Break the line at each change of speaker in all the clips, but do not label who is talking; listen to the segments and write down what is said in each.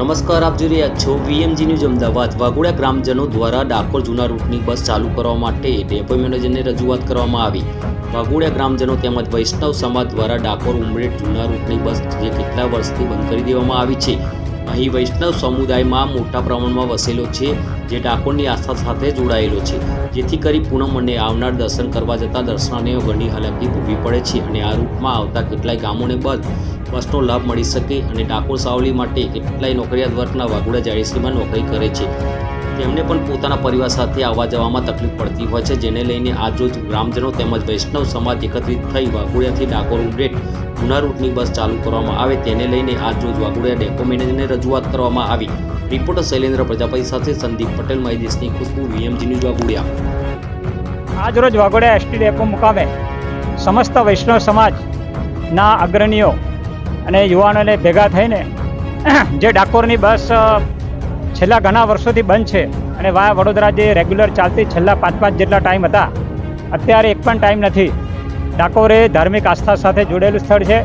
નમસ્કાર, આપ જોઈ રહ્યા છો વીએમજી ન્યૂઝ અમદાવાદ. વાઘોડા ગ્રામજનો દ્વારા ડાકોર જૂના રૂટની બસ ચાલુ કરવા માટે ડેપો મેનેજરને રજૂઆત કરવામાં આવી. વાઘોડા ગ્રામજનો તેમજ વૈષ્ણવ સમાજ દ્વારા ડાકોર ઉમરેઠ જૂના રૂટની બસ જે કેટલા વર્ષથી બંધ કરી દેવામાં આવી છે અહીં વૈષ્ણવ સમુદાયમાં મોટા પ્રમાણમાં વસેલો છે, જે ડાકોરની આસ્થા સાથે જોડાયેલો છે. જેથી કરી પૂનમ અને આવનાર દર્શન કરવા જતાં દર્શનાર્થીઓ ઘણી હાલાકી ભોગવી પડે છે અને આ રૂટમાં આવતા કેટલાય ગામોને બસ બસનો લાભ મળી શકે અને ડાકોર સાવલી માટે કેટલાય નોકરિયાત વર્ગના વાઘોડા જાડીસીમાં નોકરી કરે છે. તેમને પણ પોતાના પરિવાર સાથે આવવા જવામાં તકલીફ પડતી હોય છે, જેને લઈને આજરોજ ગ્રામજનો તેમજ વૈષ્ણવ સમાજ એકત્રિત થઈ વાઘોડિયાથી ડાકોર ઉમરેટ રૂટની બસ ચાલુ કરવામાં આવે. તેને લઈને આજરોજ વાઘોડિયા ડેપો મેનેજરને રજૂઆત કરવામાં આવી. રિપોર્ટર શૈલેન્દ્ર પ્રજાપતિ સાથે સંદીપ પટેલ મહી દેશની ખુશ્બુ, વીએમજી ન્યૂઝ વાઘોડિયા.
આજરોજ વાઘોડિયા એસટી ડેપો મુકામે સમસ્ત વૈષ્ણવ સમાજના અગ્રણીઓ અને યુવાનોને ભેગા થઈને જે ડાકોરની બસ છેલ્લા ઘણા વર્ષોથી બંધ છે અને વાયા વડોદરા જે રેગ્યુલર ચાલતી છેલ્લા પાંચ પાંચ જેટલા ટાઈમ હતા. અત્યારે એક પણ ટાઈમ નથી. ડાકોર એ ધાર્મિક આસ્થા સાથે જોડેલું સ્થળ છે.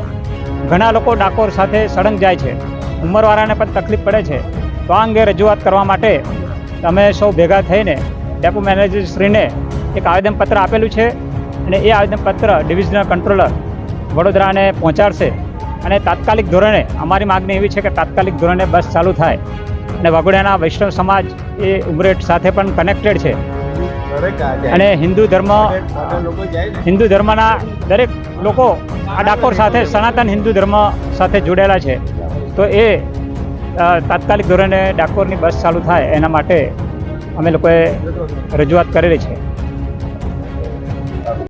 ઘણા લોકો ડાકોર સાથે સળંગ જાય છે. ઉંમરવાળાને પણ તકલીફ પડે છે. તો આ અંગે રજૂઆત કરવા માટે અમે સૌ ભેગા થઈને ડેપો મેનેજરશ્રીને એક આવેદનપત્ર આપેલું છે અને એ આવેદનપત્ર ડિવિઝનલ કંટ્રોલર વડોદરાને પહોંચાડશે. અને તાત્કાલિક ધોરણે અમારી માગણી એવી છે કે તાત્કાલિક ધોરણે બસ ચાલુ થાય. અને વાઘોડિયાના વૈષ્ણવ સમાજ એ ઉમરેઠ સાથે પણ કનેક્ટેડ છે. અને હિન્દુ ધર્મ, હિન્દુ ધર્મના દરેક લોકો આ ડાકોર સાથે, સનાતન હિન્દુ ધર્મ સાથે જોડાયેલા છે. તો એ તાત્કાલિક ધોરણે ડાકોરની બસ ચાલુ થાય એના માટે અમે લોકોએ રજૂઆત કરેલી છે.